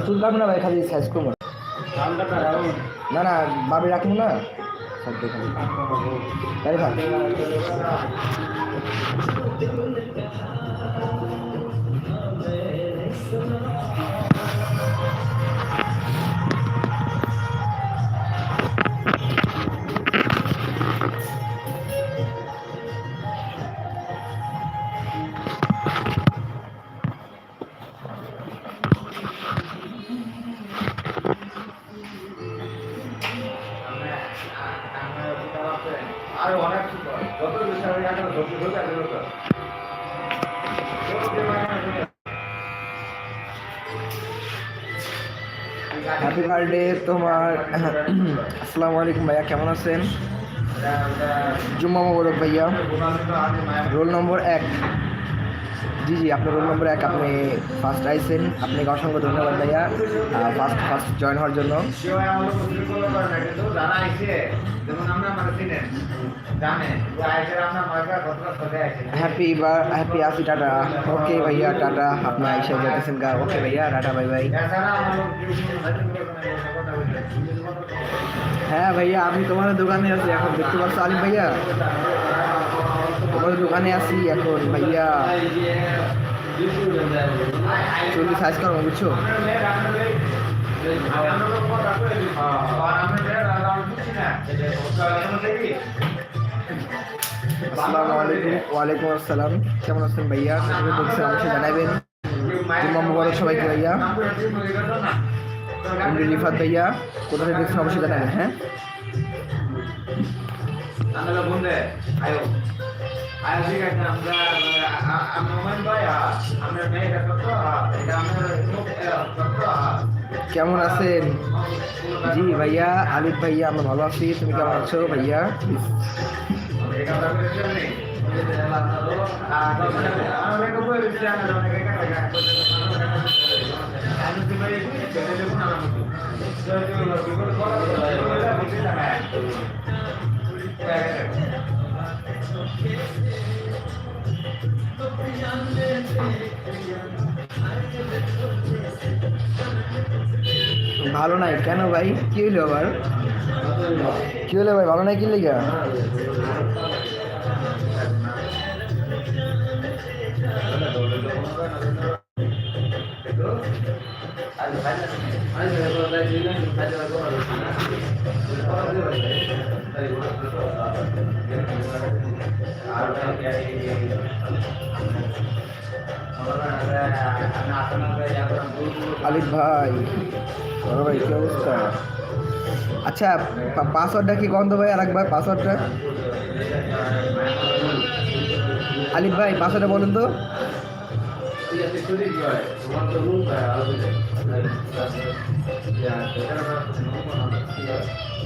চুল কাটবো না ভাই খালি সাইজ করব না না বাবি রাখব না। ভাই। হ্যাপি বার্থডে তোমার আসসালামু আলাইকুম ভাইয়া কেমন আছেন? জুম্মা মোবারক ভাইয়া রোল নম্বর এক। জি জি, আপনার রোল নম্বর এক, আপনি ফার্স্ট আইসেন আপনাকে অসংখ্য ধন্যবাদ ভাইয়া। ফার্স্ট ফার্স্ট জয়েন হওয়ার জন্য। হ্যাপি বা হ্যাপি আসি, টাটা। ওকে ভাইয়া, টাটা। আপনি আইসা যেতেছেন গা। ওকে ভাইয়া, টাটা বাই বাই হ্যাঁ ভাইয়া, আমি তোমার দোকানে আছি এখন, দেখতে পাচ্ছ আলিম ভাইয়া? তোমার দোকানে আছি এখন, ভাইয়া। চল্লিশ সাইজ করো বুঝছ? আসসালামু ওয়ালাইকুম আসসালাম। কেমন আছেন ভাইয়া? বলছেন অবশ্যই জানাবেন। জুম্মা মুবারক সবাইকে ভাইয়া। এমডি রিফাত ভাইয়া, কোথা থেকে অবশ্যই জানাবেন হ্যাঁ? আমরা মেয়েটা কত এটা আমরা কেমন আছেন? জি ভাইয়া আলিফ ভাইয়া আমরা ভালো আছি। তুমি কেমন আছো ভাইয়া? ভালো নাই কেন ভাই কি হইল আবার কি হলো ভাই ভালো নাই কি লেগা আলিফ ভাই বড় ভাই কি অবস্থা আচ্ছা পা- পাসওয়ার্ডটা কি কন্ত ভাই? আর একবার পাসওয়ার্ডটা আলিফ ভাই পাসওয়ার্ডটা বলেন তো।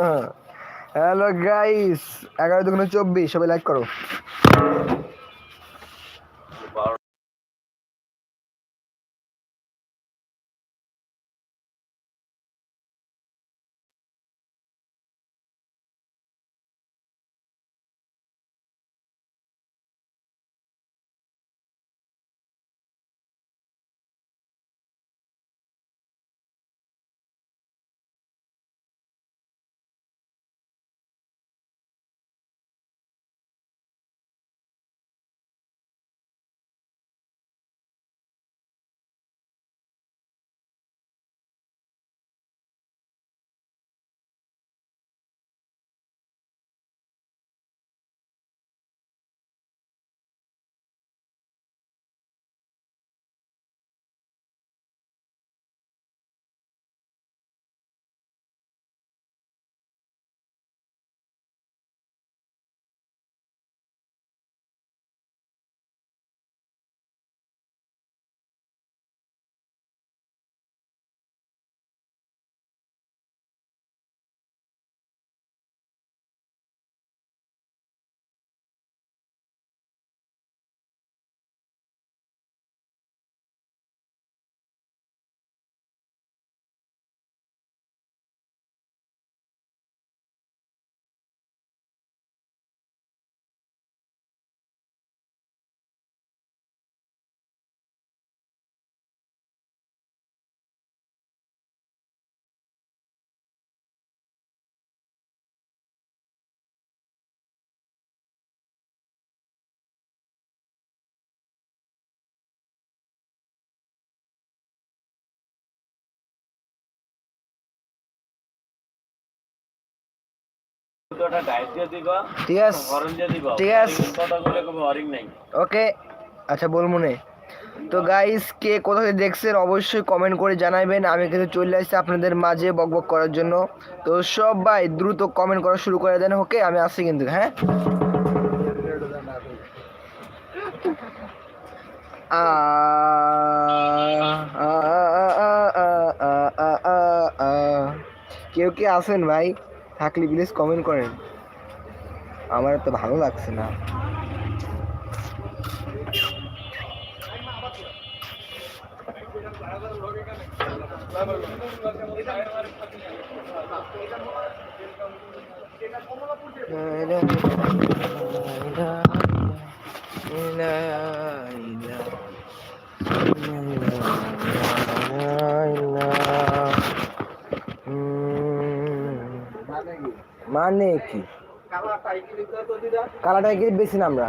ইল্লাল্লাহ হ্যালো গাইস এগারো দুগুণ চব্বিশ সবাই লাইক করো। দিয়ে দিবা ঠিক আছে। হরেন দিয়ে দিবা। ঠিক আছে। কথা বলে কোনো হরিং নাই। ওকে আচ্ছা বলব নে তো গাইস কে কোথা থেকে দেখছেন অবশ্যই কমেন্ট করে জানাবেন আমি কিন্তু চলে আসছি আপনাদের মাঝে বকবক করার জন্য। তো সবাই দ্রুত কমেন্ট করা শুরু করে দেন ওকে? আমি আসছি কিন্তু হ্যাঁ। কেউ কি আছেন ভাই? থাকলে প্লিজ কমেন্ট করেন। আমার তো ভালো লাগছে না। মানে কি? বেশি না আমরা?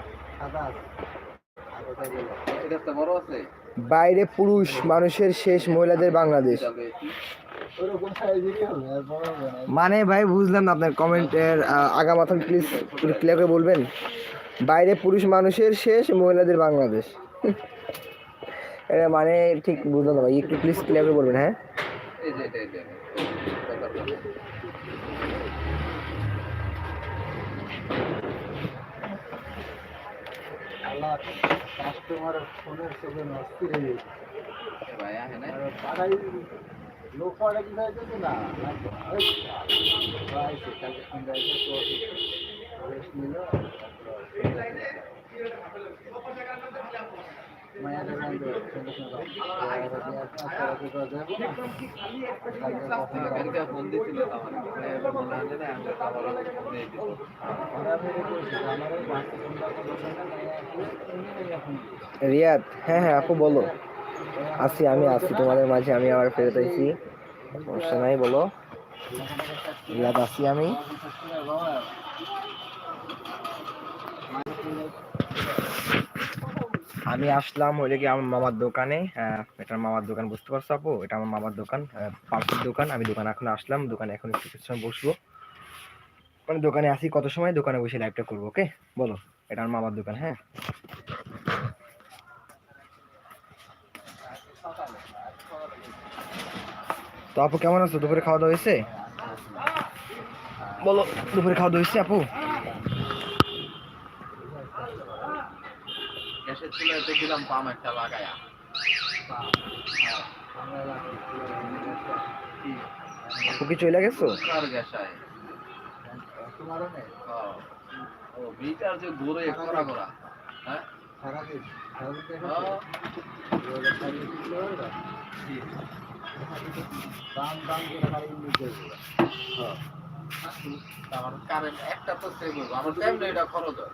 বাইরে পুরুষ, মানুষের শেষ মহিলাদের বাংলাদেশ। মানে ভাই, বুঝলাম না আপনার কমেন্টের আগা মাথা প্লিজ ক্লিয়ার করে বলবেন। বাইরে পুরুষ, মানুষের শেষ মহিলাদের বাংলাদেশ। মানে ঠিক বুঝলাম না ভাই, একটু প্লিজ ক্লিয়ার করে বলবেন হ্যাঁ? কাস্টমার ফোনের সঙ্গে নষ্ট হয়ে গেছে পাড়াই লোক পাড়া কি না। সেখানে তো রেস্ট নিল। রিয়াদ হ্যাঁ হ্যাঁ আপু বলো। আসি, আমি আসি, তোমাদের মাঝে আমি আবার ফেরত আইছি। সমস্যা নাই, বলো। রিয়াদ, আসি আমি। আমি আসলাম হইলে কি আমার মামার দোকানে এটা মামার দোকান, বুঝতে পারছ আপু? এটা আমার মামার দোকান পাম্পের দোকান। আমি দোকানে এখন আসলাম, দোকানে এখন একটু কিছু সময় বসবো। মানে দোকানে আসি কত সময়? দোকানে বসে লাইভটা করব ওকে বলো, এটা আমার মামার দোকান হ্যাঁ? তো আপু, কেমন আছো? দুপুরে খাওয়া দাওয়া হয়েছে? বলো, দুপুরে খাওয়া দাওয়া হয়েছে আপু? চুলাতে দিলাম পাম একটা লাগায়া কি চলে গেছো? কার গ্যাসায় ও বিটার যে ঘুরে করা করা হ্যাঁ? হ্যাঁ। আমার কারেন্ট একটা তো সেভ হইব আমার কেমনে এটা খরচ হয়।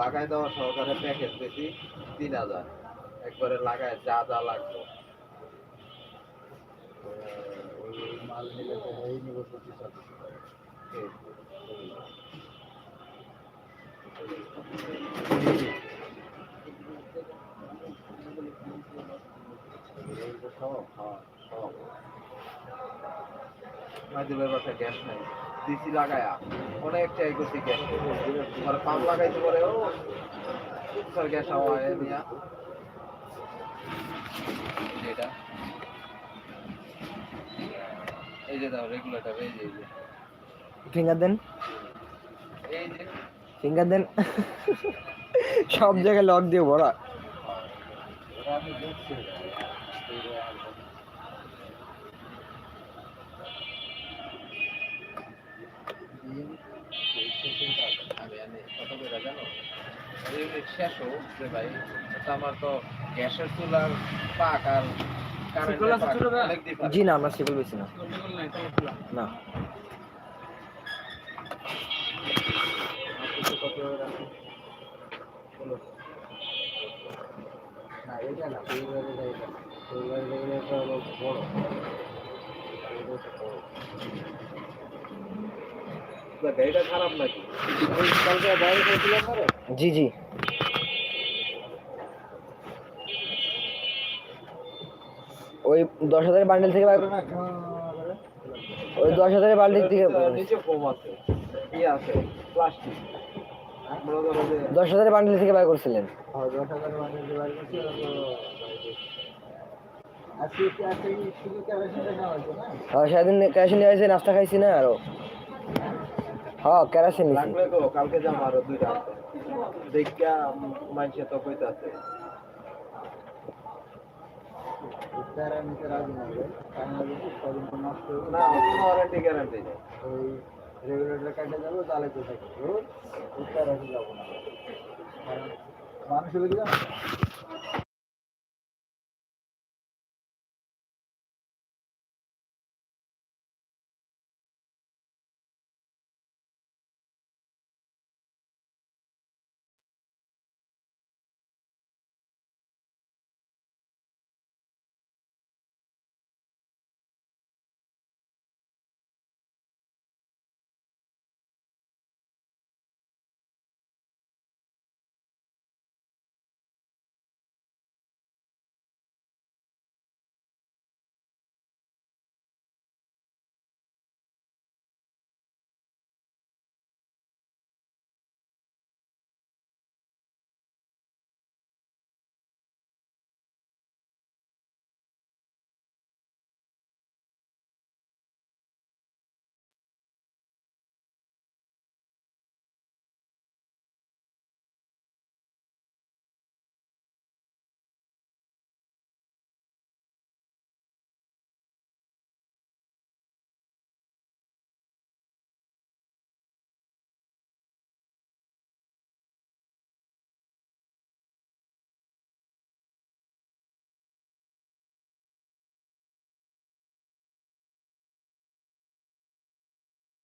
লাগাই দেওয়া সহকারে প্যাকেজ বেশি, তিন হাজার। একবারে লাগায় যা যা লাগবে। মাল নিলে বাসায় গ্যাস নাই। দিছি লাগায়া। অনেক ট্রাই করছি গ্যাস আর পাম্প লাগাইতে পারে ও স্যার গ্যাস এটা এই যে দাও রেগুলেটর এই যে এই যে। ফিঙ্গার দেন। এই যে। ফিঙ্গার দেন। সব জায়গায় লক দিয়ে ভরা। আমি দেখছি আমি আমি কত করে জানো? এই শেষ হোক যে ভাই। এটা আমার তো গ্যাসের চুলার পাক আর জি না আমরা সিভিল বেশি না। না। গাড়িটা খারাপ নাকি কালকে বাইরে গেছিলাম জি জি ওই দশ হাজারের বান্ডেল থেকে ওই দশ হাজারের বান্ডেল থেকে মনে দশ হাজারের বান্ডেল থেকে বার করছিলেন হ্যাঁ, দশ হাজার মানে যে বাইরে গেছি ওরা তো আজকে আজকে শুধু কেরোসিনটা নেওয়া হয়েছে না হ্যাঁ সেদিন কেরাসিন নিয়ে আসছে নাস্তা খাইছি না আরও হ্যাঁ কেরাসিন নিছি লাগলে তো কালকে যাম আরও দুইটা আনতে দেখা মানছে তো কইতাছে। না